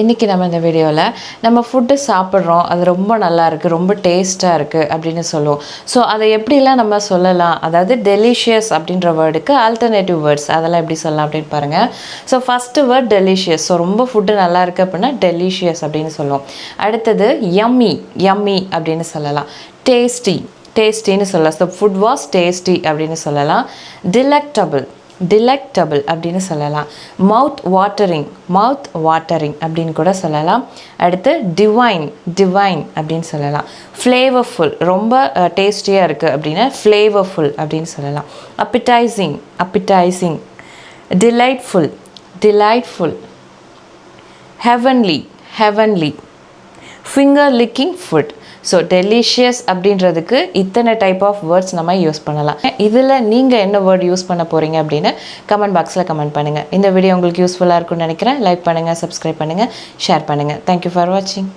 இன்றைக்கி நம்ம இந்த வீடியோவில் நம்ம ஃபுட்டு சாப்பிட்றோம். அது ரொம்ப நல்லா இருக்குது ரொம்ப டேஸ்ட்டாக இருக்குது அப்படின்னு சொல்லுவோம். ஸோ அதை எப்படிலாம் நம்ம சொல்லலாம்? அதாவது டெலிஷியஸ் அப்படின்ற வேர்டுக்கு ஆல்டர்னேட்டிவ் வேர்ட்ஸ் அதெல்லாம் எப்படி சொல்லலாம் அப்படின்னு பாருங்கள் so first word delicious so ரொம்ப ஃபுட்டு நல்லா இருக்குது அப்படின்னா டெலிஷியஸ் அப்படின்னு சொல்லுவோம். அடுத்தது யம்மி யம்மி அப்படின்னு சொல்லலாம். டேஸ்டி டேஸ்டின்னு சொல்லலாம். ஸோ ஃபுட் வாஸ் டேஸ்டி அப்படின்னு சொல்லலாம். டிலெக்டபிள் டிலெக்டபிள் அப்படின்னு சொல்லலாம். மவுத் வாட்டரிங் மவுத் வாட்டரிங் அப்படின்னு கூட சொல்லலாம். அடுத்து டிவைன் டிவைன் அப்படின்னு சொல்லலாம். ஃப்ளேவர்ஃபுல் ரொம்ப டேஸ்டியாக இருக்குது அப்படின்னா ஃப்ளேவர்ஃபுல் அப்படின்னு சொல்லலாம். Appetizing appetizing delightful delightful heavenly heavenly finger licking food so delicious அப்படின்றதுக்கு இத்தனை டைப் ஆஃப் வேர்ட்ஸ் நம்ம யூஸ் பண்ணலாம். இதில் நீங்கள் என்ன வேர்ட் யூஸ் பண்ண போகிறீங்க அப்படின்னு கமெண்ட் பாக்ஸில் கமெண்ட் பண்ணுங்கள் இந்த வீடியோ உங்களுக்கு யூஸ்ஃபுல்லாக இருக்கும்னு நினைக்கிறேன். லைக் பண்ணுங்கள் சப்ஸ்கிரைப் பண்ணுங்கள் ஷேர் பண்ணுங்கள் தேங்க்யூ ஃபார் வாட்சிங்